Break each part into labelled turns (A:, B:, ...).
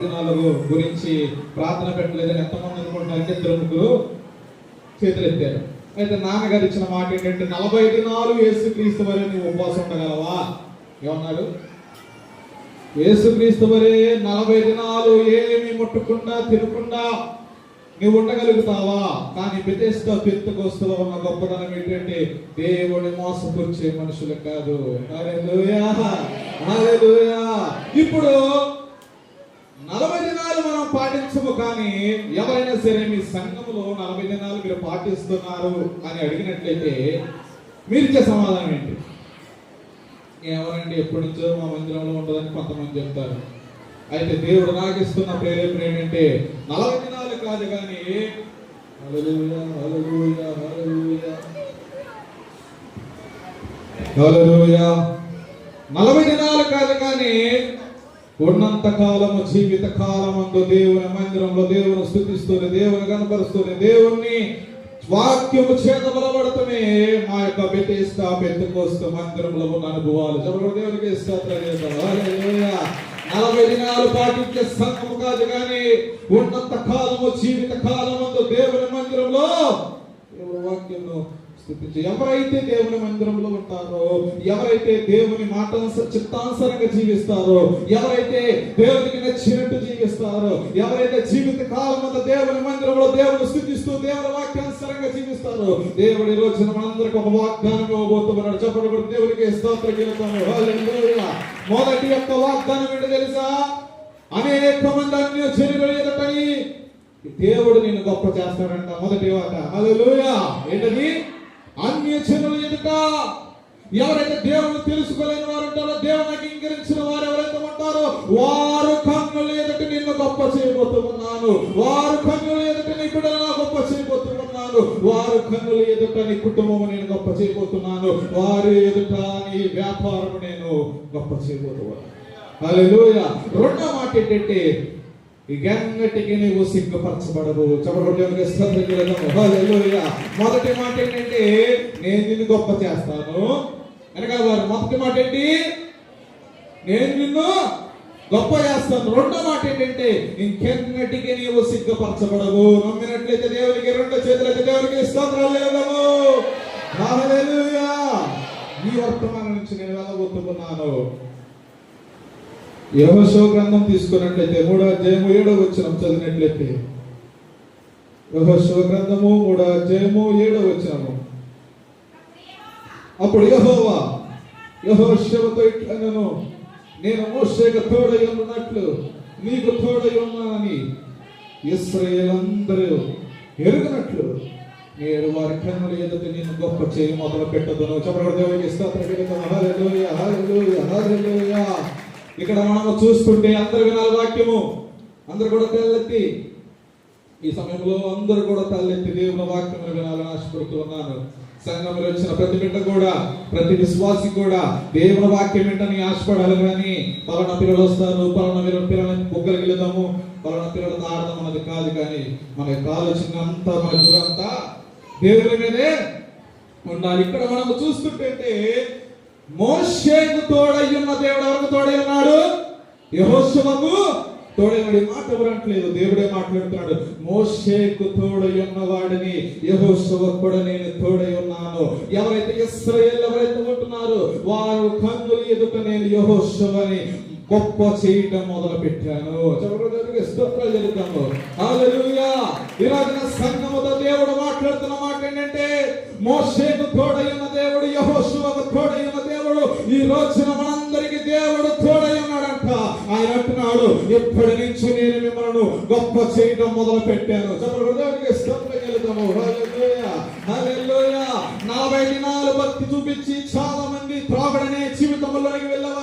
A: దినాలు గురించి ప్రార్థన పెట్టలేదని ఎంతమంది అనుకుంటున్నారు? అంటే ఇద్దరు ముగ్గురు చేతులు అయితే నాన్నగారు ఇచ్చిన మాట ఏంటంటే నలభై దినాలు యేసుక్రీస్తు వరే నువ్వు ఉపవాసం ఉండగలవా? ఏమన్నారు? యేసుక్రీస్తు వరే నలభై దినాలు ఏమి ముట్టకుండా తినకుండా నువ్వు ఉండగలుగుతావా? కానీ బెతెస్తా పెంతకొస్తులో ఉన్న గొప్పదనం ఏంటంటే దేవుని మోసపుచ్చే మనుషులు కాదు. ఇప్పుడు నలభై దినాలు మనం పాటించము కానీ ఎవరైనా సరే మీ సంఘంలో నలభై దినాలు మీరు పాటిస్తున్నారు అని అడిగినట్లయితే మీరు ఇచ్చే సమాధానం ఏంటి? ఎవరండి ఎప్పటి నుంచో మా మందిరంలో ఉండదని కొంతమంది చెప్తారు. అయితే దేవుడు నాకిస్తున్న ప్రేరేపణ ఏంటంటే నలభై దినాలు కాదు కానీ నలభై దినాలు కాదు కానీ ఉన్నంత కాలము జీవిత కాలమందు దేవుని మందిరంలో దేవుని స్థుతిస్తూనే దేవుని కనపరుస్తూనే దేవుణ్ణి వాక్యము చేత బలపడతమే. మా యొక్క బెటేస్తా బెత్తుకోస్తూ మందిరంలో ఉన్న అనుభవాలు. చెప్పడం దేవునికి నలభై దినాలు పాటించే సంఘము కాదు కానీ ఉన్నంత కాలము జీవిత కాలమందు దేవుని మందిరంలో వాక్యము వాక్యంలో స్థుతించి ఎవరైతే దేవుని మందిరంలో ఉంటారో ఎవరైతే దేవుని మాట చిత్తానుసరంగా జీవిస్తారో ఎవరైతే దేవునికి నచ్చినట్టు జీవిస్తారో ఎవరైతే జీవిత కాలం అంతా దేవుని మందిరంలో దేవుని స్థుతిస్తూ దేవుని వాక్యానుసరంగా జీవిస్తారో దేవుడి రోజున మనందరికి ఒక వాగ్దానం ఇవ్వబోతున్నాడు. చెప్పడం కూడా దేవునికి స్తోత్ర మొదటి యొక్క వాగ్దానం ఏంటో తెలుసా? అనేక మంది అన్య చెరువులు ఎదటని దేవుడు నేను గొప్ప చేస్తాడంట మొదటి మాట అదే ఏంటది? ఎవరైతే దేవుని తెలుసుకోలేని వారు ఉంటారో దేవుని అంగీకరించిన వారు ఎవరైతే ఉంటారో వారు కన్నులు ఎదుట నిన్ను గొప్ప చేయబోతున్నాను వారు కన్నులు ఎదుట నీ బిడ్డలు గొప్ప చేయబోతున్నాను వారు కన్నులు ఎదుట నీ కుటుంబము నేను గొప్ప చేయబోతున్నాను. వారి ఎదుట నీ వ్యాపారం నేను గొప్ప చేయబోతున్నాను. అదే రెండో మాట ఏంటంటే ఇగన్నటికి నీవు సిగ్గుపరచబడవు. చెప్పబడి హల్లెలూయా. మొదటి మాట ఏంటంటే నేను నిన్ను గొప్ప చేస్తాను. వెనకాల వారు మొదటి మాట ఏంటి? నేను నిన్ను గొప్ప చేస్తాను. రెండో మాట ఏంటంటే ఇంకెన్నటికి నీవు సిగ్గుపరచబడవు. నమ్మినట్లయితే దేవునికి రెండో చేతులైతే దేవునికి స్తోత్రాలు లేదము ఈ వర్తమానం నుంచి నేను వెళ్ళబోతున్నాను. యహోశో గ్రంథం తీసుకున్నట్లయితే మూడో అధ్యాయము ఏడో వచ్చిన చదివినట్లయితే. యహోశో గ్రంథము మూడో అధ్యాయము ఏడో వచ్చినము అప్పుడు యహోవా యహోశివతో ఇట్లనను నేను మోషేకు తోడై ఉన్నట్లు నీకు తోడై ఉన్నానని ఇస్రాయేలందరూ ఎరుగినట్లు నేను వారి కన్నుల ఎదుట నేను గొప్ప చేయి మొదలు పెట్టదును చెప్పడం దేవునికి స్తోత్రం. హల్లెలూయా హల్లెలూయా హల్లెలూయా. ఇక్కడ మనము చూసుకుంటే అందరు వినాలి వాక్యము. అందరు కూడా తెల్లెత్తి. ఈ సమయంలో అందరూ కూడా తల్లెత్తి దేవుని వాక్యం వినాలని ఆశపడుతూ ఉన్నాను సంఘంలో వచ్చిన ప్రతి బిడ్డ కూడా ప్రతి విశ్వాసి కూడా దేవుని వాక్యం ఏంటని ఆశపడాలి కానీ పలానా పిల్లలు వస్తారు పలానా పిల్లలు పిల్లలని బొగ్గలకి వెళ్దాము పలానా పిల్లలతో ఆడదాం అన్నది కాదు కానీ మన యొక్క ఆలోచన అంతా మన గురంతా దేవుని మీదే ఉండాలి. ఇక్కడ మనం చూస్తుంటే మోషేకు తోడై ఉన్న దేవుడు ఎవరికి తోడై ఉన్నాడు యహోశువకు తోడై మాట ఎవరంటలేదు? దేవుడే మాట్లాడుతున్నాడు. మోషేకు తోడై ఉన్నవాడిని వాడిని కూడా నేను తోడై ఉన్నాను. ఎవరైతే ఇస్రాయేల్ ఎవరైతే ఉంటున్నారో వారు కన్నులు ఎదుట నేను యహోశువని గొప్ప చేయటం మొదలు పెట్టాను దేవుడికి స్తోత్రాలు జరుగుతాము హల్లెలూయా! ఈ రోజున సంఘముతో దేవుడు మాట్లాడుతున్న మాట ఏంటంటే మోషేకు తోడై ఉన్న దేవుడు యహోశు ఉన్నాడు ఈ రోజున మనందరికి దేవుడు తోడై ఉన్నాడంట. ఆయన అంటున్నాడు ఇప్పటి నుంచి నేను మిమ్మల్ని గొప్ప చేయటం మొదలు పెట్టాను చెప్పండి దేవుడికి నలభై దినాలు భక్తి చూపించి చాలా మంది త్రాగడనే జీవితంలోకి వెళ్ళవాలి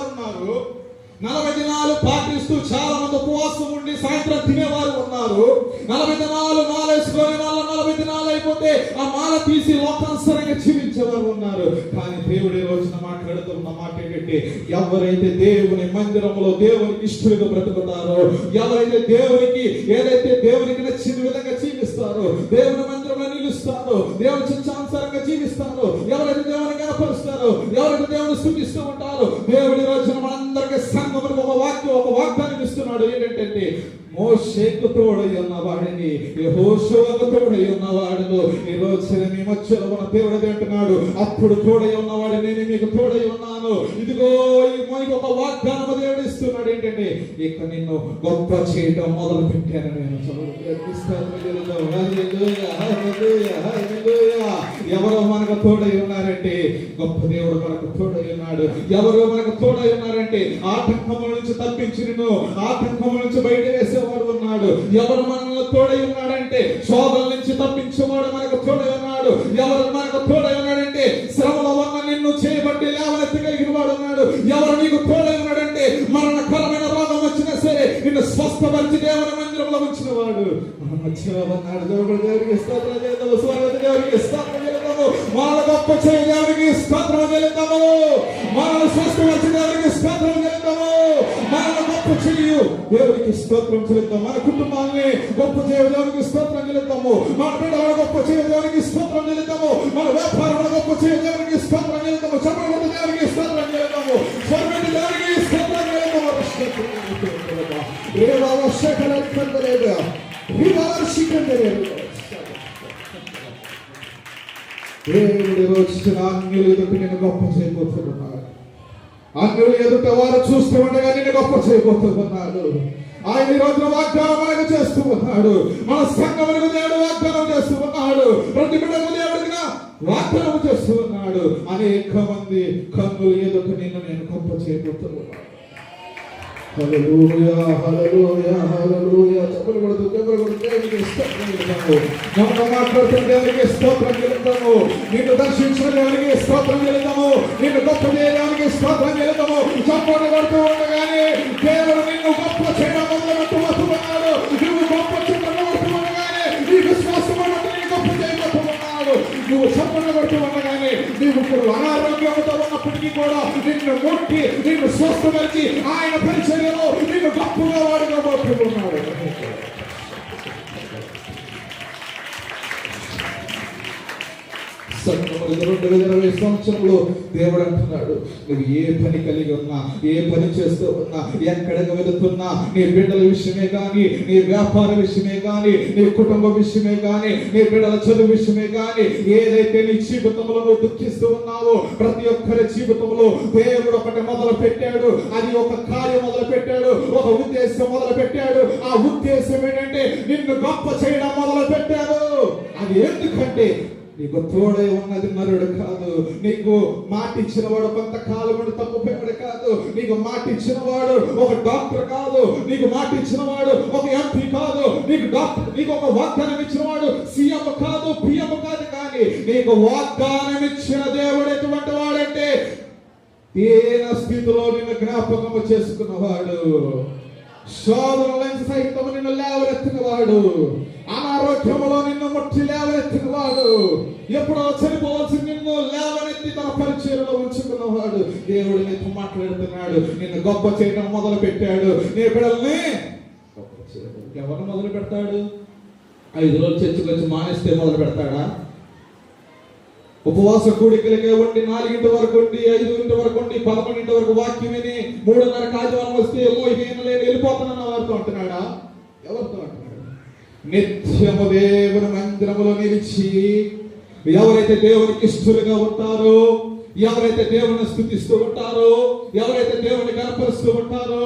A: నలభై దినాలు పాటిస్తూ చాలా మంది ఉపవాసం ఉండి సాయంత్రం తినేవారు ఉన్నారు. నలభై దినాలు మాలేసుకొని వాళ్ళ నలభై దినాలు అయిపోతే ఆ మాల తీసి లోకానుసరంగా జీవించేవారు ఉన్నారు. కానీ దేవుడే రోజున మాట్లాడుతున్న మాట ఏంటంటే ఎవరైతే దేవుని మందిరంలో దేవునికి ఇష్టలుగా బ్రతుకుతారో ఎవరైతే దేవునికి ఏదైతే దేవునికి నచ్చిన విధంగా జీవిస్తారో దేవుని మందిరంలో నిలుస్తారో దేవుని చిత్తానుసారంగా జీవిస్తారో ఎవరైతే దేవుని కనపరుస్తారో ఎవరైతే దేవుని స్థుతిస్తూ ఉంటారో దేవుడి అంటున్నాడు ఏంటంటే మోషేకు తోడై ఉన్నవాడిని యెహోషువకు తోడై ఉన్నవాడును. ఈ రోజున మీ మధ్యలో మన దేవుడు అంటున్నాడు అప్పుడు తోడై ఉన్నవాడు నేను మీకు తోడై ఉన్నాను. ఇదిగో ఈ మనకి ఒక వాగ్దానం దేవుడు ఇస్తున్నాడు. ఏంటంటే ఇక నిన్ను గొప్ప చేయడం మొదలు పెట్టాను నేను ఎవరో మనకు తోడై ఉన్నారంటే గొప్ప దేవుడు మనకు తోడై ఉన్నాడు. ఎవరో మనకు తోడై ఉన్నారంటే ఆటంకముల నుంచి తప్పించి ఆటంకముల నుంచి బయట వేసేవాడు ఉన్నాడు. ఎవరు మనల్ని తోడై ఉన్నాడంటే శోభల నుంచి తప్పించేవాడు మనకు తోడై ఉన్నాడు. ఎవరు మనకు తోడై ఉన్నాడంటే శ్రమల వల్ల నిన్ను చేయబట్టి లేవనెత్తగలిగిన వాడు ఉన్నాడు. ఎవరు నీకు తోడై ఉన్నాడంటే మరణకరమైన రోగం వచ్చినా సరే నిన్ను స్వస్థపరిచి దేవుని మందిరంలో ఉంచిన వాడు మన మధ్యలో ఉన్నాడు దేవుడు దేవుడికి స్తోత్రం చేద్దాము దేవుడికి స్తోత్రం స్తోత్రం మనల్ని స్వస్థపరిచి దేవుడికి స్తోత్రం చేద్దాము మనల్ని గొప్ప చెయ్యు. దేవుడికి స్తోత్రం చెల్లిద్దాం. మన కుటుంబాన్ని గొప్ప చేయడానికి స్తోత్రం చెల్లిద్దాము. మన బిడ్డల గొప్ప చేయడానికి స్తోత్రం చెల్లిద్దాము. మన వ్యాపారంలో గొప్ప చేయడానికి స్తోత్రం చెల్లిద్దాము. చప్పటి దేవుడికి స్తోత్రం చెల్లిద్దాము. స్వర్గటి దేవుడికి స్తోత్రం చెల్లిద్దాము. రేవావశ్యకలేదు రివార్షికంలేదు దేవుడి రోజున ఆజ్ఞలు ఎదుట నేను గొప్ప చేయబోతున్నాడు. ఆజ్ఞలు ఎదుట వారు చూస్తూ ఉండగా నేను గొప్ప చేయబోతున్నాడు. ఆయన ఈ రోజున వాగ్దానం మనకు చేస్తూ ఉన్నాడు. మన సంఘములకు దేవుడు వాగ్దానం చేస్తూ ఉన్నాడు. ప్రతి బిడ్డకు దేవుడిగా వాగ్దానం చేస్తూ ఉన్నాడు. అనేక మంది కన్నులు ఎదుట నిన్ను నేను గొప్ప చేయబోతున్నాడు. హల్లెలూయా హల్లెలూయా హల్లెలూయా. చెప్పలు కొడుతూ చెప్పలు కొడుతూ దేవునికి స్తోత్రం చెల్లిద్దాము. మాట్లాడుతున్న దేవునికి స్తోత్రం చెల్లిద్దాము. నిన్ను దర్శించిన దేవునికి స్తోత్రం చెల్లిద్దాము. నిన్ను గొప్ప చేయడానికి స్తోత్రం చెల్లిద్దాము. చప్పట్లు కొడుతూ ఉండగానే దేవుడు నిన్ను గొప్ప చేయడం మొదలుపెట్టు వస్తున్నాడు. నువ్వు గొప్ప చేయడం ఉండగానే నీ విశ్వాసం అన్నట్టు గొప్ప చేయబోతున్నాడు నువ్వు కొడుతూ ఉండగానే నీవు ఇప్పుడు ఉన్నప్పటికీ కూడా నిన్ను ముట్టి నిన్ను స్వస్థపరిచి ఆయన పరిచర్యలో నిన్ను గొప్పగా వాడుగా మాట్లాడుతున్నాడు. సంఘములు రెండు వేల ఇరవై సంవత్సరంలో దేవుడు అంటున్నాడు నువ్వు ఏ పని కలిగి ఉన్నా ఏ పని చేస్తూ ఉన్నా ఎక్కడికి వెళుతున్నా నీ బిడ్డల విషయమే కానీ నీ వ్యాపార విషయమే కానీ నీ కుటుంబ విషయమే కానీ నీ బిడ్డల చదువు విషయమే కానీ ఏదైతే నీ జీవితంలో నువ్వు దుఃఖిస్తూ ఉన్నావో ప్రతి ఒక్కరి జీవితంలో దేవుడు ఒకటి మొదలు పెట్టాడు అది ఒక కార్యం మొదలు పెట్టాడు ఒక ఉద్దేశం మొదలు పెట్టాడు ఆ ఉద్దేశం ఏంటంటే నిన్ను గొప్ప చేయడం మొదలు పెట్టాడు అది ఎందుకంటే నీకు తోడే ఉన్నది మరుడు కాదు. నీకు మాట ఇచ్చిన వాడు కొంతకాలం నుండి తప్పిపోయాడు కాదు. నీకు మాట ఇచ్చిన వాడు ఒక డాక్టర్ కాదు. నీకు మాట ఇచ్చిన వాడు ఒక ఎంపీ కాదు. నీకు డాక్టర్ నీకు ఒక వాగ్దానం ఇచ్చిన వాడు సీఎం కాదు పిఎం కాదు కానీ నీకు వాగ్దానం ఇచ్చిన దేవుడు ఎటువంటి వాడంటే తీన స్థితిలో నిన్ను జ్ఞాపకము చేసుకున్నవాడు. శోధనలను సైతం నిన్ను లేవనెత్తిన వాడు అనారోగ్యములో నిన్ను ముట్టి లేవనెత్తిన వాడు ఎప్పుడో చనిపోవాల్సి నిన్ను లేవనెత్తి తన పరిచయంలో ఉంచుకున్నవాడు. దేవుడు నీతో మాట్లాడుతున్నాడు. నిన్ను గొప్ప చేయడం మొదలు పెట్టాడు నీ బిడల్ని ఎవరు మొదలు పెడతాడు ఐదు రోజులు చర్చకు వచ్చి మానేస్తే మొదలు పెడతాడా ఉపవాస కూడికలకే ఉండి నాలుగింటి వరకు ఉండి ఐదుగుంటి వరకు ఉండి పదకొండింటి వరకు వాక్యం విని మూడున్నర కాజవారం వస్తే ఏమో ఏం లేదు వెళ్ళిపోతానన్న వారితో అంటున్నాడా? ఎవరితో అంటున్నాడు? నిత్యము దేవుని మందిరములో నిలిచి ఎవరైతే దేవునికి ఇష్టలుగా ఉంటారో ఎవరైతే దేవుని స్థుతిస్తూ ఉంటారో ఎవరైతే దేవుని కనపరుస్తూ ఉంటారో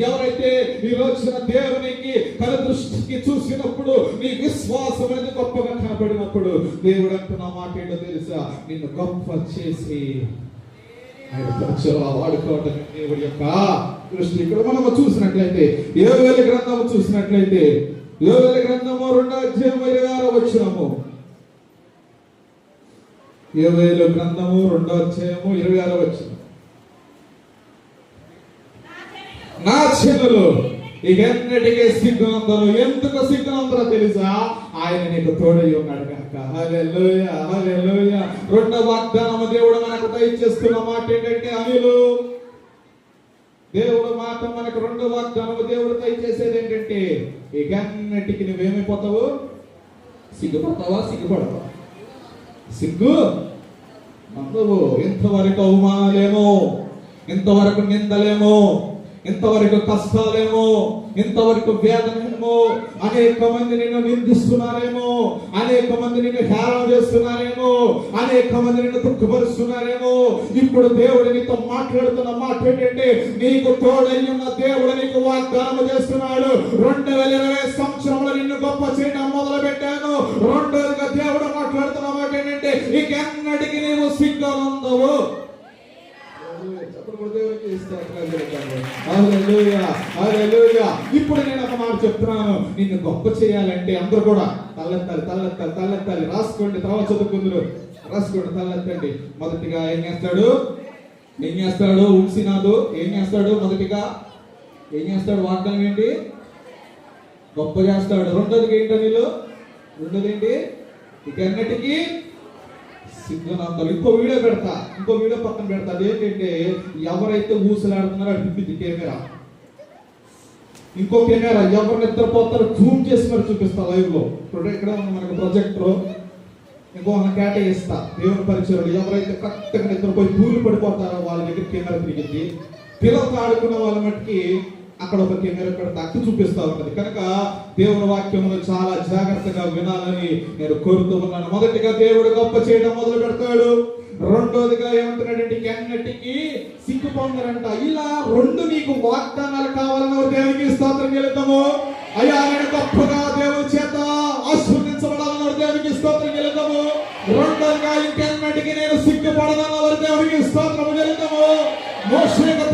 A: ఎవరైతే ఈ రోజున దేవునికి తన దృష్టికి చూసినప్పుడు నీ విశ్వాసం అనేది గొప్పగా కనబడినప్పుడు దేవుడు అంటున్న మాట ఏంటో తెలుసా? నిన్ను గొప్ప చేసి ఆయన వాడుకోవటం దేవుడి యొక్క దృష్టి. ఇక్కడ మనం చూసినట్లయితే యోవేల గ్రంథము చూసినట్లయితే యోవేల గ్రంథము రెండో అధ్యాయం ఇరవై ఆరో వచ్చినాము యోవేలు గ్రంథము రెండో అధ్యాయము ఇరవై ఆరో వచ్చిన నా చెల్లెలు ఇకెన్నటికీ సిగ్గునందరు ఎందుకు సిగ్గునందరో తెలుసా? ఆయన నీకు తోడై ఉన్నాడు కనుక హల్లెలూయ హల్లెలూయ. రెండో వాగ్దానము దేవుడు మనకు దయచేస్తున్న మాట ఏంటంటే అనిలు దేవుడు మాట మనకు రెండు వాగ్దానము దేవుడు దయచేసేది ఏంటంటే ఇకన్నిటికి నువ్వేమైపోతావు సిగ్గుపడతావా? సిగ్గుపడతావా? సిగ్గు? అందవు ఇంతవరకు అవమానాలేమో. ఇంతవరకు నిందలేమో. ఇంతవరకు కష్టాలేమో ఇంతవరకు వేదనేమో అనేక మంది నిన్ను నిందిస్తున్నారేమో అనేక మంది నిన్ను హేళన చేస్తున్నారేమో అనేక మంది నిన్ను దుఃఖపరుస్తున్నారేమో. ఇప్పుడు దేవుడు నీతో మాట్లాడుతున్న మాట ఏంటంటే నీకు తోడై ఉన్న దేవుడు నీకు వాగ్దానం చేస్తున్నాడు. రెండు వేల ఇరవై సంవత్సరంలో నిన్ను గొప్ప చేయ మొదలు పెట్టాను రెండోదిగా దేవుడు మాట్లాడుతున్న మాట ఏంటంటే ఇక ఎన్నటికి నీవు సిగ్గునందవు హల్లెలూయా, హల్లెలూయా. ఇప్పుడు నేను ఒక మాట చెప్తున్నాను. నిన్ను గొప్ప చేయాలంటే అందరూ కూడా తల్లెత్తాలి తల్లెత్తాలి తల్లెత్తాలి రాసుకోండి తర్వాత చదువుకుందరు రాసుకోండి తల్లెత్తండి మొదటిగా ఏం చేస్తాడు? ఏం చేస్తాడు? ఉంసినాదు ఏం చేస్తాడు మొదటిగా? ఏం చేస్తాడు? వాగ్దానం ఏంటి? గొప్ప చేస్తాడు. రెండోది ఏంటో నీళ్ళు? రెండోది ఏంటి ఇక అన్నిటికీ సిగ్గునందలు ఇంకో వీడియో పెడతా. ఇంకో వీడియో పక్కన పెడతా. అదేంటంటే ఎవరైతే ఊసలాడుతున్నారో అది కెమెరా. ఇంకో కెమెరా ఎవరు నిద్రపోతారో జూమ్ చేసి మరి చూపిస్తా లైవ్లో. ఇప్పుడు ఇక్కడ మనకు ప్రొజెక్టర్ ఇంకో కేటాయిస్తా. దేవుని పరిచయం. ఎవరైతే కరెక్ట్గా నిద్రపోయి పూలు పడిపోతారో వాళ్ళ దగ్గర కెమెరా తిరిగింది. పిల్లలతో ఆడుకున్న వాళ్ళ మట్టుకి అక్కడ ఒక కెమెరా ఇక్కడ అక్కడ చూపిస్తా ఉంటుంది కనుక దేవుని వాక్యములు చాలా జాగ్రత్తగా వినాలని నేను కోరుతూ ఉన్నాను. మొదటిగా దేవుడు గొప్ప చేయడం మొదలు పెడతాడు. రెండోదిగా ఏమంటున్నాడంటే ఎన్నటికి సిగ్గు పొందరంట ఇలా రెండు నీకు వాగ్దానాలు కావాలని దేవునికి స్తోత్రం చెల్లిద్దాము. అయ్యా ఆయన గొప్పగా దేవుని చేత ఆశీర్వదించబడాలని దేవునికి స్తోత్రం చెల్లిద్దాము. రెండోదిగా ఇంకెన్నటికి నేను సిగ్గుపడదని ఒక దేవునికి స్తోత్రం చెల్లిద్దాము. మోషేకు యొక్క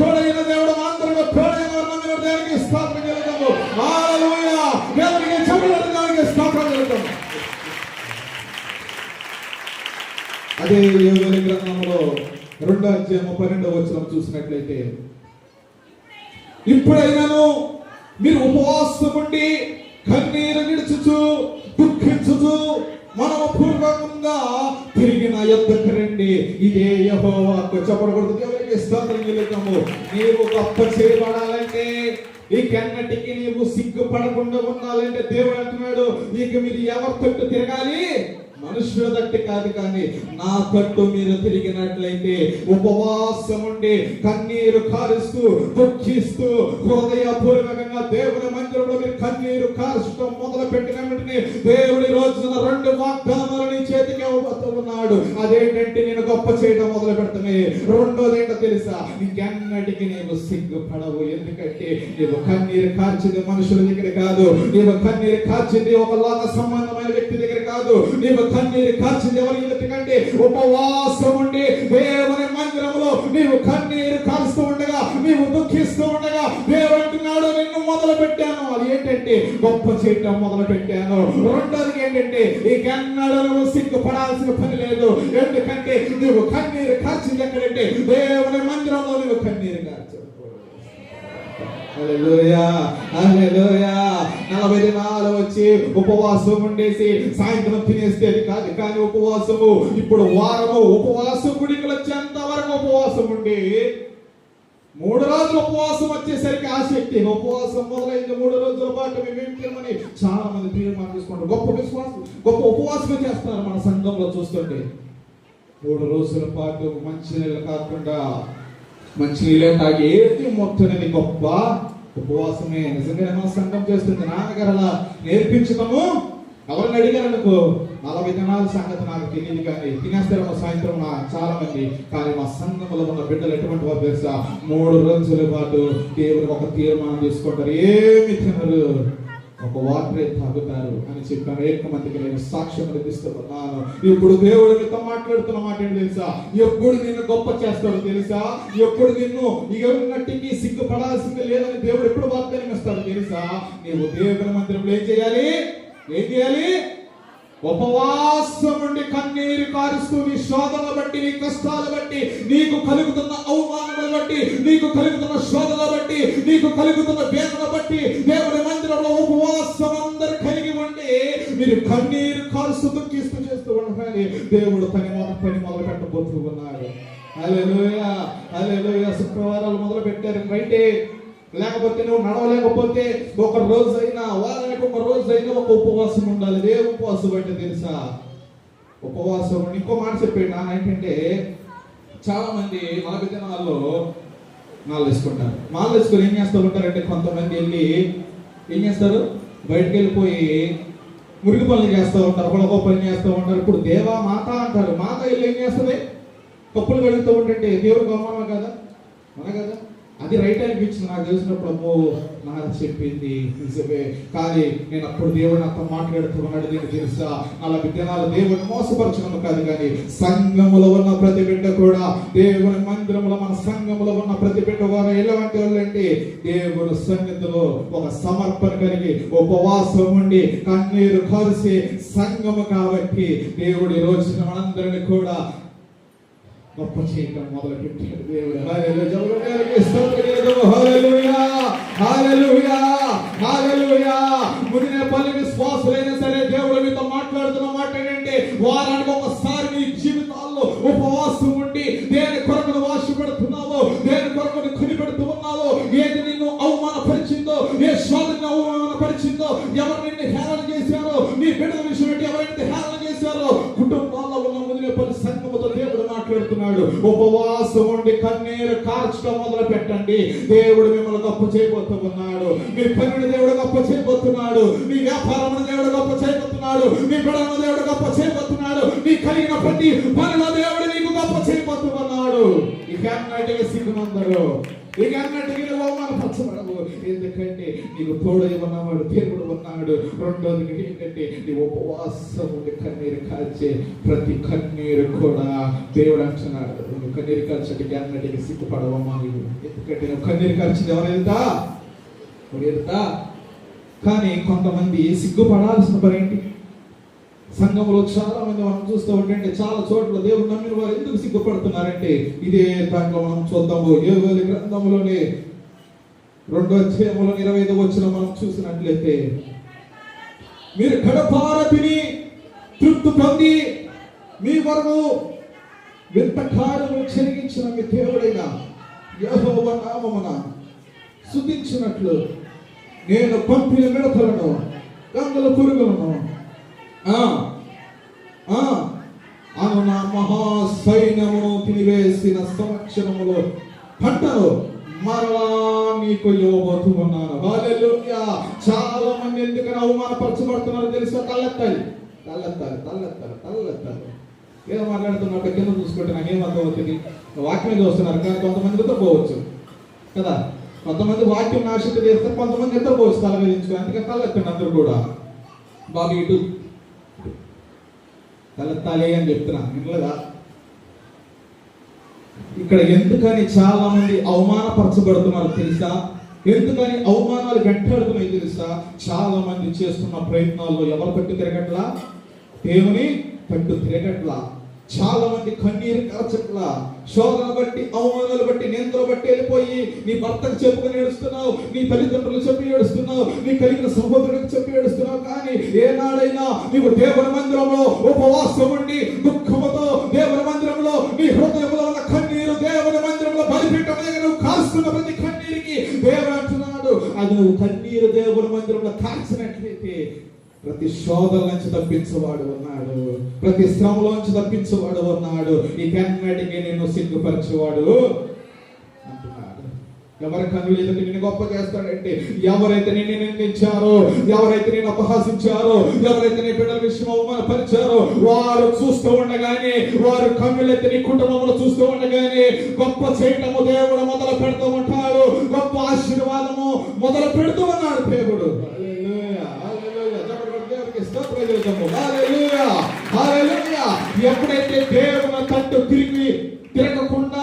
A: అదే యోగ గ్రంథంలో రెండో అధ్యాయం పన్నెండవ వచ్చిన చూసినట్లయితే ఇప్పుడైనాను మీరు ఉపవాసం ఉండి కన్నీరు విడుచుచు దుఃఖించుచు మనము పూర్వకంగా తిరిగి నా యొద్దకు రండి. ఇదే యహోవాకు చెప్పకూడదు ఎవరికి స్తోత్రం నీవు గొప్ప చేయబడాలంటే ఈ కన్నటికి నీవు సిగ్గుపడకుండా ఉండాలంటే దేవుడు అంటున్నాడు. ఇక మీరు ఎవరి తిరగాలి? మనుషుల తట్టు కాదు కానీ నా తట్టు మీరు తిరిగినట్లయితే ఉపవాసం ఉండి కన్నీరు కారుస్తూ దుఃఖిస్తూ హృదయపూర్వకంగా దేవుని మందిరంలో మీరు కన్నీరు కారుస్తూ మొదలు పెట్టిన వెంటనే దేవుడి రోజున రెండు వాగ్దానాలు నీ చేతికి ఉన్నాడు. అదేంటంటే నేను గొప్ప చేయడం మొదలు పెడతానే రెండోది ఏంటో తెలుసా? ఇంకెన్నటికి నీవు సిగ్గుపడవు. ఎందుకంటే నీవు కన్నీరు కార్చింది మనుషుల దగ్గర కాదు. నీవు కన్నీరు కార్చింది ఒక లోక సంబంధమైన వ్యక్తి దగ్గర కాదు. నీవు కన్నీరు కార్చింది ఎవరి ఎందుకంటే ఉపవాసం ఉండి దేవుని మందిరంలో నీవు కన్నీరు కారుస్తూ ఉండగా నీవు దుఃఖిస్తూ ఉండగా దేవుడు అంటున్నాడు నిన్ను మొదలు పెట్టాను అది ఏంటంటే గొప్ప చేయటం మొదలు పెట్టాను రెండోది ఏంటంటే ఈ కన్నడలో సిగ్గుపడాల్సిన పని లేదు. ఎందుకంటే నువ్వు కన్నీరు కార్చింది ఎక్కడంటే దేవుని మందిరంలో నువ్వు కన్నీరు కార్చావు. నలభై దినాలు వచ్చి ఉపవాసం ఉండేసి సాయంత్రం తినేస్తే కాదు కానీ ఉపవాసము. ఇప్పుడు వారము ఉపవాసం గుడికి వచ్చేంత వరకు ఉపవాసం ఉండి మూడు రోజులు ఉపవాసం వచ్చేసరికి ఆసక్తి. ఉపవాసం మొదలైంది మూడు రోజుల పాటు మేమేం చేయమని చాలా మంది తీర్మానం తీసుకుంటారు. గొప్ప విశ్వాసం గొప్ప ఉపవాసం చేస్తున్నారు మన సంఘంలో చూస్తుంటే. మూడు రోజుల పాటు మంచి నీళ్ళు కాకుండా మంచి నీళ్ళే తాగి ఏది మొత్తనేది గొప్ప ఉపవాసమే? నిజంగా మన సంఘం చేస్తుంది. నాన్నగారు అలా నేర్పించడము ఎవరిని అడిగారు అనుకో నలభై దినాల సంగతి నాకు తెలియదు కానీ తినేస్తారేమో సాయంత్రం నా చాలా మంది కానీ మా సంఘంలో ఉన్న బిడ్డలు ఎటువంటి వారు తెలుసా? మూడు రోజుల పాటు దేవుడికి ఒక తీర్మానం తీసుకుంటారు. ఏమి తినరు? ఒక వాటరే తాగుతారు అని చెప్పాను ఏక మందికి నేను సాక్ష్యం అందిస్తున్నాను ఇప్పుడు దేవుడు మీతో మాట్లాడుతున్న మాట ఏంటి తెలుసా? ఎప్పుడు నిన్ను గొప్ప చేస్తాడు తెలుసా? ఎప్పుడు నిన్ను ఎవరినట్టికి ఉన్నట్టికి సిగ్గుపడాల్సింది లేదని దేవుడు ఎప్పుడు వాగ్దానం ఇస్తాడు తెలుసా? నీవు దేవుని మందిరంలో ఏం చేయాలి? ఏం చేయాలి? ఉపవాసం నుండి కన్నీరు కారుస్తూ నీ శోధన బట్టి నీ కష్టాలు బట్టి నీకు కలుగుతున్న అవమానములు బట్టి నీకు కలుగుతున్న శోధన బట్టి నీకు కలుగుతున్న వేదన బట్టి దేవుని మందిరంలో ఉపవాసం అందరు కలిగి ఉండి మీరు కన్నీరు కారుస్తూ దుఃఖిస్తూ చేస్తూ ఉండగానే దేవుడు పని మొదలు పని మొదలు పెట్టబోతూ ఉన్నాడు. హల్లెలూయా హల్లెలూయా. శుక్రవారాలు మొదలు పెట్టారు రైటే లేకపోతే నువ్వు నడవలేకపోతే ఒక రోజు అయినా వారానికి ఒక రోజు అయినా ఒక ఉపవాసం ఉండాలి. ఏ ఉపవాసం అంటే తెలుసా? ఉపవాసం. ఇంకో మాట చెప్పాడు నాన్న ఏంటంటే చాలా మంది నలభై దినాల్లో మాలు వేసుకుంటారు. మాలు వేసుకొని ఏం చేస్తూ ఉంటారంటే కొంతమంది వెళ్ళి ఏం చేస్తారు? బయటకు వెళ్ళిపోయి మురికి పనులు చేస్తూ ఉంటారు పొలకో పని చేస్తూ ఉంటారు. ఇప్పుడు దేవా మాత అంటారు. మాత వెళ్ళి ఏం చేస్తుంది? కప్పులు కడుగుతూ ఉంటే దేవుడికి అవమానం కదా మన కదా? అది రైట్ అనిపించింది నాకు తెలిసినప్పుడు అమ్మో నాకు చెప్పింది నిజమే. కానీ నేను అప్పుడు దేవుడు నాతో మాట్లాడుతున్నాడు నీకు తెలుసా? అలా విద్యనాలు దేవుని మోసపరచడం కాదు కానీ సంఘములో ఉన్న ప్రతి బిడ్డ కూడా దేవుని మందిరంలో మన సంఘములో ఉన్న ప్రతి బిడ్డ వారు ఎలాంటి వాళ్ళంటే దేవుని సన్నిధిలో ఒక సమర్పణ కలిగి ఉపవాసం ఉండి కన్నీరు కలిసి సంఘము కాబట్టి దేవుడి రోజున మనందరిని కూడా గొప్ప చేయటం మొదలు పెట్టాడు దేవుడు హల్లెలూయా. జపములు ముదినే పల్లి విశ్వాసులైనా సరే దేవుడు మీతో మాట్లాడుతున్న మాట ఏంటంటే వారానికి ఒకసారి మాట్లాడుతున్నాడు ఉపవాసం ఉండి కన్నీరు కార్చడం మొదలు పెట్టండి. దేవుడు మిమ్మల్ని గొప్ప చేయబోతున్నాడు. మీ పనిని దేవుడు గొప్ప చేయబోతున్నాడు. మీ వ్యాపారమును దేవుడు గొప్ప చేయబోతున్నాడు. మీ బిడలను దేవుడు గొప్ప చేయబోతున్నాడు. మీ కలిగిన ప్రతి పనుల దేవుడు నీకు గొప్ప చేయబోతున్నాడు. ఇక అన్నట్టుగా సిగ్గుమందరు ఇక అన్నట్టుగా అవమానపరచబడవు ఎందుకంటే నీకు తోడై ఉన్నవాడు దేవుడు ఉన్నాడు. రెండోది ఏంటంటే నీ ఉపవాసం ఉండి కన్నీరు కాల్చే ప్రతి కన్నీరు కూడా దేవుడు అంటున్నాడు. నువ్వు కన్నీరు కాల్చడానికి అన్నట్టుగా సిగ్గుపడవమ్మా నీవు. ఎందుకంటే నువ్వు కన్నీరు కాల్చింది ఎవరైందా ఎవరైందా కానీ కొంతమంది సిగ్గుపడాల్సిన పని ఏంటి? సంఘంలో చాలా మంది మనం చూస్తూ ఉంటే చాలా చోట్ల దేవుడు నమ్మిన వారు ఎందుకు సిగ్గుపడుతున్నారంటే ఇదే దాంట్లో మనం చూద్దాము ఏ గ్రంథంలోనే రెండో అధ్యాయంలో ఇరవై ఐదు వచ్చిన మనం చూసినట్లయితే మీరు కడపార తిని తృప్తి పొంది మీ వరకు వింత కార్యము చెరిగించిన మీ దేవుడైన యహోవ నామమున శుద్ధించినట్లు నేను పంపిన మిడతలను గంగల పురుగులను. ఆ, ఆ, అను నా మహాసైన్యమును తినివేసిన సంవత్సరములో పంటను మరలా నీకు ఇవ్వబోతూ ఉన్నాను హల్లెలూయా. చాలా మంది ఎందుకని అవమానపరచబడుతున్నారో తెలుసా? తల్లెత్తాలి తల్లెత్తాలి తల్లెత్తాలి తల్లెత్తాలి ఏదో మాట్లాడుతున్నట్టు కింద చూసుకుంటే నాకేం అర్థమవుతుంది వాక్యం చూస్తున్నారు కానీ కొంతమంది నిద్రపోవచ్చు. కదా? కొంతమంది వాక్యం నాశిత చేస్తే కొంతమంది నిద్రపోవచ్చు తల వేయించుకొని అందుకే తలెత్తండి అందరూ కూడా. బాబు ఇటు. తలెత్తాలి అని చెప్తున్నా. వినలేదా? ఇక్కడ ఎందుకని చాలా మంది అవమానపరచబడుతున్నారు తెలుసా? ఎందుకని అవమానాలు వెంటాడుతున్నాయి తెలుసా? చాలా మంది చేస్తున్న ప్రయత్నాల్లో ఎవరు పట్టు తిరగట్లా? దేవుని పట్టు తిరగట్లా. చాలా మంది కన్నీరు కరచట్ల. శోధన బట్టి అవమానాలు బట్టి నిందలు బట్టి వెళ్ళిపోయి నీ భర్తకు చెప్పుకొని ఏడుస్తున్నావు నీ తల్లిదండ్రులు చెప్పి ఏడుస్తున్నావు నీ కలిగిన సహోదరులకు చెప్పి ఏడుస్తున్నావు. కానీ ఏనాడైనా నీవు దేవుని మందిరంలో ఉపవాసం ఉండి దుఃఖముతో దేవుని మందిరంలో నీ హృదయంలో దేవుడు అంటున్నాడు అది నువ్వు కన్నీరు దేవుని మందిరంలో కాల్చినట్లయితే ప్రతి శోధన నుంచి తప్పించేవాడు ఉన్నాడు. ప్రతి శ్రమలోంచి తప్పించేవాడు ఉన్నాడు. ఈ కన్నటికి నేను సిగ్గుపరిచేవాడు అంటున్నాడు. ఎవరి కన్నులు ఎదుటి నిన్ను గొప్ప చేస్తాడంటే ఎవరైతే నిన్ను నిందించారో ఎవరైతే నేను అపహాసించారో ఎవరైతే నీ బిడ్డల విషయం అవమానపరిచారో వారు చూస్తూ ఉండగానే వారు కన్నులెత్తి నీ కుటుంబంలో చూస్తూ ఉండగానే గొప్ప చేయటము దేవుడు మొదలు పెడుతూ ఉంటాడు. గొప్ప ఆశీర్వాదము మొదలు పెడుతూ ఉన్నాడు దేవుడు. ఎప్పుడైతే దేవుని తట్టు తిరిగి తిరగకుండా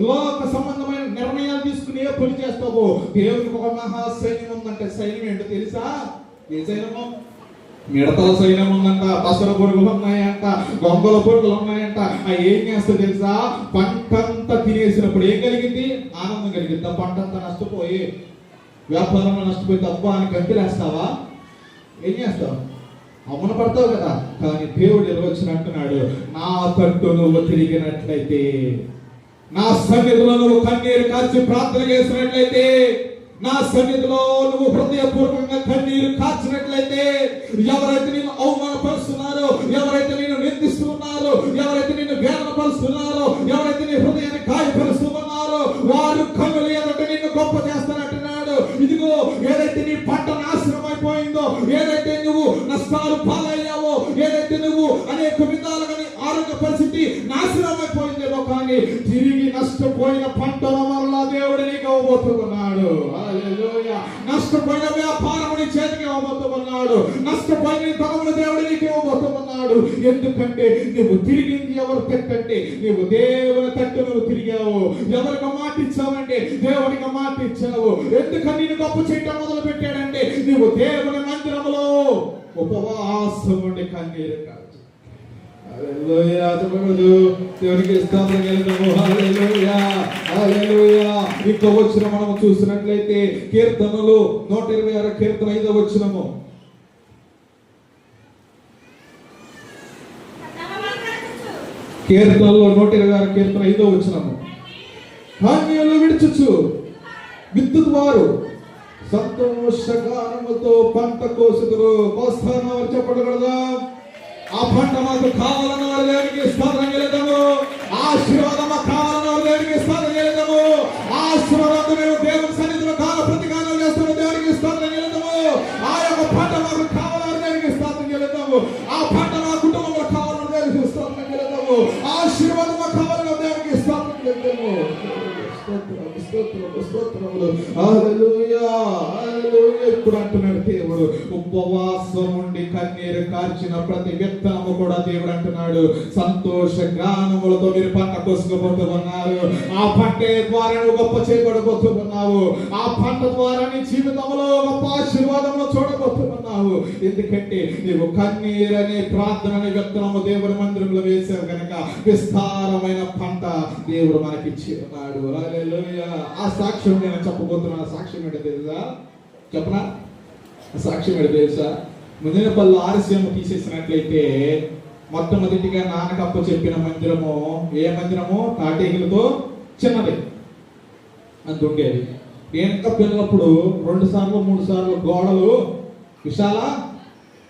A: లోక సంబంధమైన నిర్ణయాలు తీసుకుని ఏ పని చేస్తావో? దేవునికి ఒక మహా సైన్యం ఉందంటే సైన్యం ఏంటో తెలుసా? ఏ సైన్యము మిడతల సైన్యం ఉందంట బసర పురుగులు ఉన్నాయంట గొంగల పురుగులు ఉన్నాయంట. ఆ ఏం చేస్తా తెలుసా? పంటంతా తినేసినప్పుడు ఏం కలిగింది? ఆనందం కలిగింది. పంట పంటంతా నష్టపోయి వ్యాపారంలో నష్టపోయి తప్ప అని కంపిలేస్తావా? ఏం చేస్తావు? అమ్మన పడతావు కదా. కానీ దేవుడు నిర్వచన అంటున్నాడు నా తట్టు నువ్వు తిరిగినట్లయితే నా సన్నిధిలో నువ్వు కన్నీరు కాచి ప్రార్థన చేసినట్లయితే నా సన్నిధిలో నువ్వు హృదయపూర్వకంగా కన్నీరు కాచినట్లయితే ఎవరైతే నేను అవమానపరుస్తున్నారో ఎవరైతే నేను నిందిస్తున్నారో ఎవరైతే నేను వేదనపరుస్తున్నారో ఎవరైతే నీ హృదయాన్ని గాయపరుస్తున్నారో వారు కన్ను లేదంటే నిన్ను గొప్ప చేస్తానంటున్నాడు. ఇదిగో ఏదైతే నీ పంట నాశనం అయిపోయిందో ఏదైతే నువ్వు నష్టాలు పాలయ్యావో ఏదైతే నువ్వు అనేక విధాలుగా ఆరోగ్య పరిస్థితి నాశనం అయిపోయిందేమో కానీ తిరిగి నష్టపోయిన పంటల వల్ల దేవుడు నీకు ఇవ్వబోతున్నాడు. నష్టపోయిన వ్యాపారం నీ చేతికి ఇవ్వబోతున్నాడు. నష్టపోయిన నీ దేవుడు నీకు ఇవ్వబోతున్నాడు. ఎందుకంటే నువ్వు తిరిగింది ఎవరు తట్టంటే నువ్వు దేవుని తట్టు నువ్వు తిరిగావు. ఎవరికి మాట ఇచ్చావంటే దేవునికి మాట ఇచ్చావు. ఎందుకని నేను గొప్ప చేయటం మొదలు పెట్టాడంటే నువ్వు దేవుని మందిరంలో ఉపవాసం ఉండి కన్నీరు కాదు. దేవునికి ఇంకో వచ్చిన మనం చూసినట్లయితే కీర్తనలు నూట ఇరవై ఆరు కీర్తన ఐదో వచ్చినము కీర్తనలో నూట ఇరవై ఆరు కీర్తన ఐదో వచ్చినము ధాన్యాలు విడిచుచు. విద్యుత్ వారు సంతోషకారముతో పంట కోసుకురు కోస్తాను వారు చెప్పకూడదా ఆ పంట మాకు కావాలన్న వారి దేవునికి స్తోత్రం గెలుతాము ఆశీర్వాదం మాకు కావాలన్న వారి దేవునికి స్తోత్రం గెలుతాము ఆశీర్వాదం మేము దేవుని సన్నిధిలో కాల ప్రతికారాలు చేస్తున్న దేవునికి స్తోత్రం గెలుతాము ఆ యొక్క పంట మాకు కావాలన్న దేవునికి స్తోత్రం గెలుతాము ఆ పంట మా కుటుంబంలో కావాలన్న దేవునికి స్తోత్రం గెలుతాము ఆశీర్వాదం మాకు కావాలన్న దేవునికి స్తోత్రం గెలుతాము స్తోత్రము స్తోత్రము స్తోత్రములు హల్లెలూయా హల్లెలూయా. ఇప్పుడు అంటున్నాడు దేవుడు. ఉపవాసం ఉండి కన్నీరు కార్చిన ప్రతి విత్తనము కూడా దేవుడు అంటున్నాడు. సంతోష గానములతో మీరు పంట కోసుకుపోతున్నారు. ఆ పంట ద్వారా గొప్ప చేయబడబోతూ ఆ పంట ద్వారా నీ జీవితంలో గొప్ప ఆశీర్వాదంలో చూడబోతున్నావు. ఎందుకంటే నీవు కన్నీరు అనే ప్రార్థన అనే విత్తనము దేవుడి మందిరంలో వేసావు కనుక విస్తారమైన పంట దేవుడు మనకిచ్చి ఉన్నాడు. ఆ సాక్ష్యం నేను చెప్పబోతున్నా సాక్ష్యం ఏంటో తెలుసా? చెప్పనా? సాక్ష్యం ఏంటో తెలుసా? ముదినపల్లి ఆర్సీఎం తీసేసినట్లయితే మొట్టమొదటిగా నానకప్ప చెప్పిన మందిరము ఏ మందిరము? తాటేకులతో చిన్నది. అంత ఉండేది. నేను పిల్లప్పుడు రెండు సార్లు మూడు సార్లు గోడలు విశాల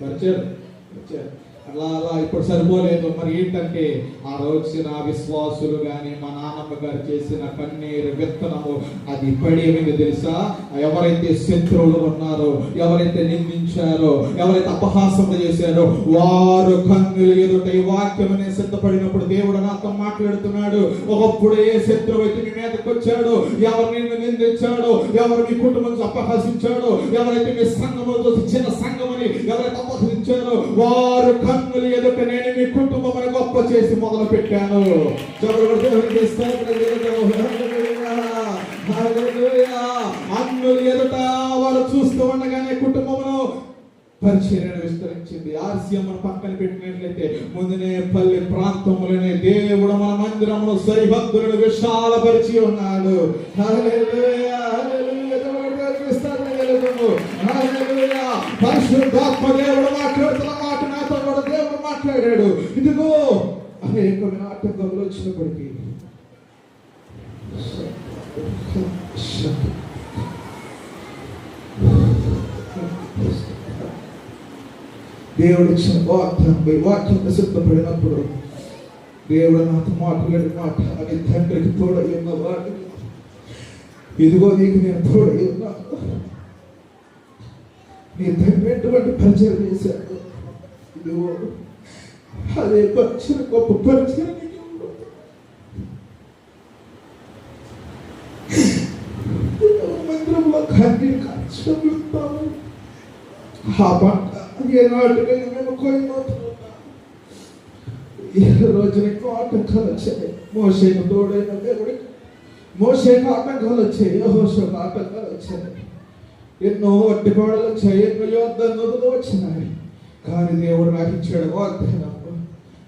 A: పరిచారు పరిచారు అలా అలా ఇప్పుడు సరిపోలేదు. మరి ఏంటంటే ఆ రోజున విశ్వాసులు కానీ మా నాన్నమ్మ గారు చేసిన కన్నీరు విత్తనము అది పడేమింది తెలుసా? ఎవరైతే శత్రువులు ఉన్నారో ఎవరైతే నిందించారో ఎవరైతే అపహాసములు చేశారో వారు కన్నులు ఎదుట ఈ వాక్యం అనేది సిద్ధపడినప్పుడు దేవుడు నాతో మాట్లాడుతున్నాడు. ఒకప్పుడు ఏ శత్రువు అయితే మీ మీదకి వచ్చాడు ఎవరు నిన్ను నిందించాడో ఎవరు మీ కుటుంబం అపహసించాడో ఎవరైతే మీ సంఘము చిన్న సంఘమని అని ఎవరైతే అపహసించారో వారు కన్నులు ఎదుట నేను మీ కుటుంబం గొప్ప చేసి మొదలు పెట్టాను. అన్నులు ఎదుట వారు చూస్తూ ఉండగానే కుటుంబమును పరిచర్యను విస్తరించింది. ఆర్సీఎం పక్కన పెట్టినట్లయితే ముందునే పల్లె ప్రాంతములనే దేవుడు మన మందిరమును సరిహద్దులను విశాలపరిచి ఉన్నాడు. పరిశుద్ధాత్మ దేవుడు మాట్లాడాడు. ఇదిగో! అనేక ఆటంకంలో వచ్చినప్పటికీ దేవుడు ఇచ్చిన వాక్యంపై వాక్యం సిద్ధపడినప్పుడు దేవుడు నాతో మాట్లాడిన మాట అది తండ్రికి తోడై ఉన్న వాడు ఇదిగో నీకు నేను తోడై ఉన్నాను. నీ తండ్రి ఎటువంటి పరిచయం చేశాడు ఇదిగో అదే పరిచయం గొప్ప పరిచయం నీకు ఇవ్వబోతుంది. మందిరంలో కన్నీరు కాల్చడం వెళ్తాము ఆ పంట ఏనాటికైనా మేము కోయిపోతున్నాం ఈ రోజున ఎన్నో ఆటంకాలు వచ్చాయి మోసేకు తోడైన దేవుడికి మోసేకు ఆటంకాలు వచ్చాయి యెహోషుకు ఆటంకాలు వచ్చాయి ఎన్నో అడ్డిపాడలు వచ్చాయి ఎన్నో యోధ నదులు వచ్చినాయి కానీ దేవుడు నాకు ఇచ్చాడు వాగ్దానం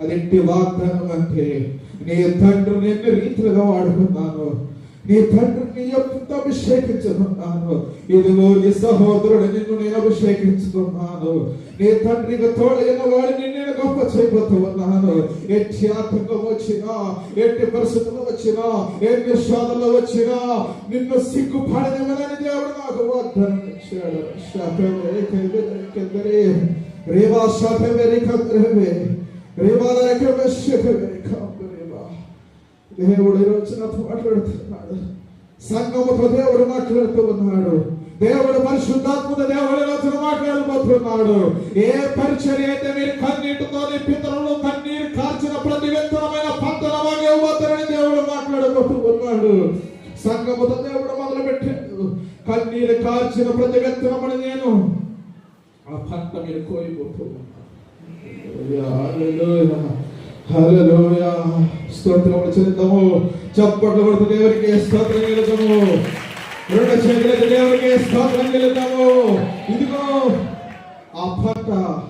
A: అదేంటి వాగ్దానం అంటే నీ తండ్రిని ఎన్ని రీతిలుగా వాడుకున్నాను. నీ తండ్రిని ఎంత అభిషేకించుకున్నాను. ఇదిగో నీ సహోదరుడు నిన్ను నేను అభిషేకించుకున్నాను. నీ తండ్రికి తోడైన వాడిని నేను గొప్ప చేయబోతూ ఉన్నాను. ఎట్టి ఆతంకం వచ్చినా ఎట్టి పరిస్థితులు వచ్చినా ఎన్ని శోధనలు వచ్చినా నిన్ను సిగ్గుపడనివ్వనని దేవుడు నాకు వాగ్దానం ఇచ్చాడు. శాపమే కెందరే రేవా శాపమే రేఖే దేవుడు ఈరోజు నాతో మాట్లాడుతున్నాడు. సంగముతో దేవుడు మాట్లాడుతూ ఉన్నాడు దేవుడు పరిశుద్ధాత్మక దేవుడు ఈరోజు మాట్లాడబోతున్నాడు. ఏ పరిచర్య అయితే మీరు కన్నీటితో పితరులు కన్నీరు కార్చిన ప్రతి విత్తనమైన పంటలమని ఇవ్వబోతారని దేవుడు మాట్లాడబోతున్నాడు. సంగముతో దేవుడు మొదలు పెట్టాడు కన్నీరు కార్చిన ప్రతి విత్తనమని నేను ఆ పంట మీరు కోయిపోతున్నాను హల్లెలూయా స్తోత్రములు చెల్లిద్దాము. చప్పట్లు కొడుతూ దేవునికి స్తోత్రం చెల్లిద్దాము. రెండు చేతులకు దేవునికి స్తోత్రం చెల్లిద్దాము. ఇదిగో ఆ భర్త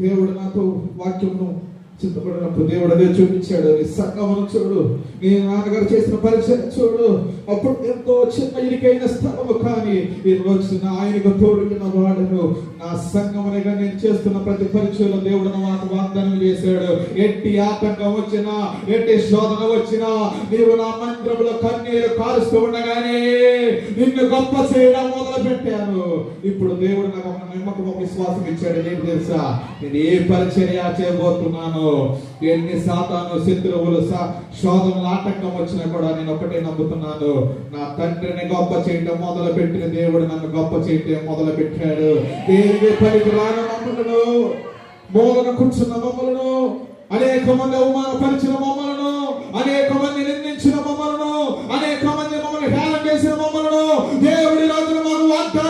A: దేవుడు నాతో వాక్యమును సిద్ధపడినప్పుడు దేవుడు అదే చూపించాడు. నీ సంగమను చూడు. నీ నాన్నగారు చేసిన పరిచయం చూడు. అప్పుడు ఎంతో చిన్న ఇరికైన స్థలము కానీ ఈరోజు నా ఆయనకు తోడుకున్న వాడును. నా సంగమనిగా నేను చేస్తున్న ప్రతి పరిచయంలో దేవుడు నాకు వాగ్దానం చేశాడు. ఎట్టి ఆటంకం వచ్చినా ఎట్టి శోధన వచ్చినా నీవు నా మంత్రములో కన్నీరు కారుస్తూ ఉండగానే నిన్ను గొప్ప చేయడం మొదలు పెట్టాను ఇప్పుడు దేవుడు నాకు నమ్మకం విశ్వాసం ఇచ్చాడు. నీకు తెలుసా? నేను ఏ పరిచర్య చేయబోతున్నాను? ఎన్ని సాతాను శత్రువులు సా- శోధనలు ఆటంకం వచ్చినా కూడా నేను ఒకటే నమ్ముతున్నాను. నా తండ్రిని గొప్ప చేయటం మొదలు పెట్టిన దేవుడు నన్ను గొప్ప చేయటం మొదలు పెట్టాడు దేని పనికి రాని మమ్మలను మూలన కూర్చున్న మమ్మలను అనేక మంది అవమానపరిచిన మమ్మలను అనేక మంది నిందించిన మమ్మలను అనేక మంది మమ్మల్ని హేళన చేసిన మమ్మలను దేవుడి రోజున మాకు వాగ్దానం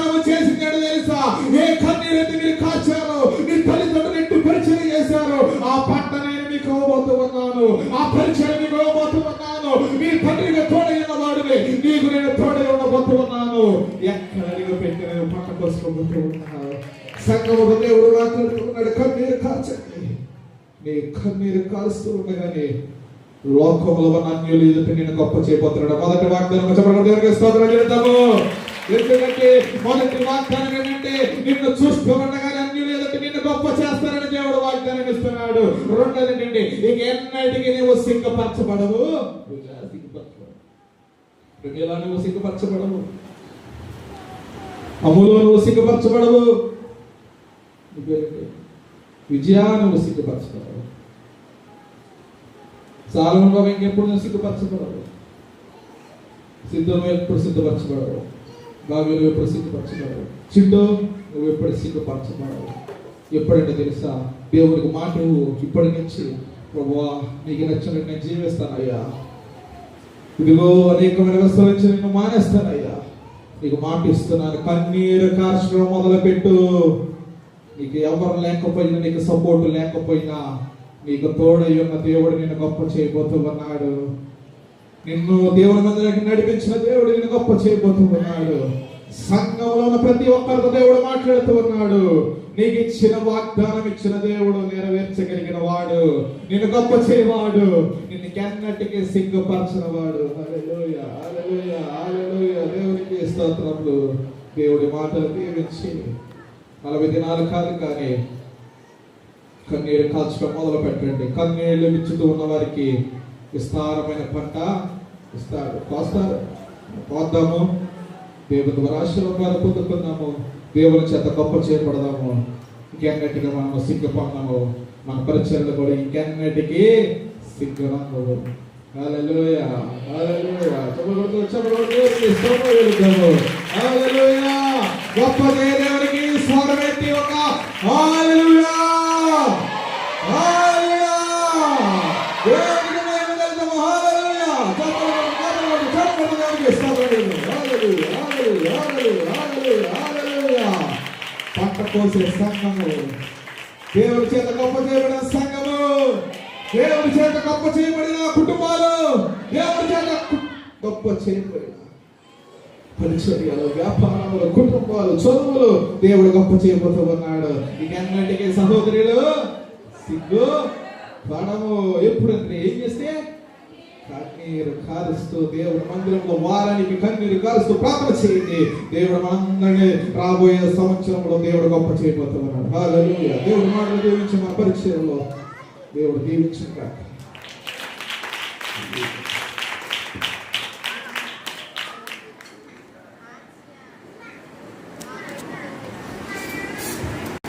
A: నీకు నేను తోడై ఉండబోతూ ఉన్నాను. ఎక్కడ అడిగి పెట్టి నేను పంట కోసుకోబోతూ ఉన్నాను సంగమ దేవుడు మాట్లాడుతున్నాడు కన్నీరు కాల్చండి. నీ కన్నీరు కాలుస్తూ ఉండగానే లోకంలో ఉన్న అన్యులు ఎదుట నేను గొప్ప చేయబోతున్నాడు. మొదటి వాగ్దానం చెప్పడం. దేవునికి స్తోత్రం చెప్తాము ఎందుకంటే మొదటి వాగ్దానం ఏంటంటే నిన్ను చూస్తూ ఉండగానే అన్యులు ఎదుట నిన్ను గొప్ప చేస్తానని దేవుడు వాగ్దానం ఇస్తున్నాడు. రెండోది ఏంటంటే నీకు ఎన్నటికీ నువ్వు సిగ్గుపరచబడవు సిగ్గుపరచబడవు ఇలా నువ్వు సిగ్గుపరచబడవు అమ్ములో నువ్వు సిగ్గుపరచబడవు నీ విజయా నువ్వు సిగ్గుపరచబడవు సాలమన్ బాబు ఇంకెప్పుడు నువ్వు సిగ్గుపరచబడవు సిద్ధం ఎప్పుడు సిద్ధపరచబడవు? బాబు నువ్వు ఎప్పుడు సిగ్గుపరచబడవు చిడ్డు నువ్వు ఎప్పుడు సిగ్గుపరచబడవు ఎప్పుడంటే తెలుసా? దేవునికి మాట నువ్వు ఇప్పటి నుంచి ప్రభు నీకు నచ్చినట్టు నేను జీవిస్తానయ్యా ఇదిగో అనేకమైన వస్తువుల నుంచి నిన్ను మానేస్తానయ్యా. నీకు మాట ఇస్తున్నాను. కన్నీరు కార్చడం మొదలుపెట్టు. నీకు ఎవరు లేకపోయినా నీకు సపోర్ట్ లేకపోయినా నీకు తోడై ఉన్న దేవుడు నిన్ను గొప్ప చేయబోతూ ఉన్నాడు నిన్ను దేవుని మందిరానికి నడిపించిన దేవుడు నిన్ను గొప్ప చేయబోతూ ఉన్నాడు సంఘంలో ఉన్న ప్రతి ఒక్కరితో దేవుడు మాట్లాడుతూ ఉన్నాడు. నీకు ఇచ్చిన వాగ్దానం ఇచ్చిన దేవుడు నెరవేర్చగలిగిన వాడు. నిన్ను గొప్ప చేయవాడు. నిన్ను కెన్నటికి సిగ్గుపరచిన వాడు హల్లెలూయా, హల్లెలూయా, దేవునికి స్తోత్రములు. దేవుడి మాటలు దీవించి నలభై దినాలు కాదు కానీ కన్నీళ్ళు కాల్చడం మొదలు పెట్టండి. కన్నీళ్ళు మిచ్చుతూ ఉన్న వారికి విస్తారమైన పంట ఇస్తాడు కోస్తారు. కోద్దాము దేవుని ద్వారా ఆశీర్వాదాలు పొందుకుందాము దేవుని చేత గొప్ప చేయబడదాము ఇంకెన్నటిగా మనము సిగ్గుపడినాము మన పరిచయలు కూడా ఇంకెన్నటికి సిగ్గురాము హల్లెలూయా గొప్ప దేవునికి స్వరమెత్తి ఒక హల్లెలూయా. హల్లెలూయా దేవునికి మహిమ కలుగుతాము. హల్లెలూయా చెప్పుకుంటూ చెప్పుకుంటూ చెప్పుకుంటూ దేవునికి స్తోత్రం చెల్లిద్దాము. హల్లెలూయా హల్లెలూయా హల్లెలూయా హల్లెలూయా హల్లెలూయా చేసే సంఘము. దేవుడి చేత గొప్ప చేయబడిన సంఘము. దేవుడి చేత గొప్ప చేయబడిన కుటుంబాలు. దేవుడి చేత గొప్ప చేయబడిన పరిచర్యలు వ్యాపారములు కుటుంబాలు చదువులు దేవుడు గొప్ప చేయబోతూ ఉన్నాడు. ఇక అన్నిటికీ సహోదరులు? సిగ్గు పడము ఎప్పుడంటే ఏం చేస్తే కన్నీరు కారుస్తూ దేవుడి మందిరంలో వారానికి కన్నీరు కారుస్తూ ప్రార్థన చేయండి. దేవుడు మనందరినీ రాబోయే సంవత్సరంలో దేవుడు గొప్ప చేయబోతున్నాడు. దేవుడు మాటలు దీవించి మన పరిచయంలో దేవుడు దీవించిన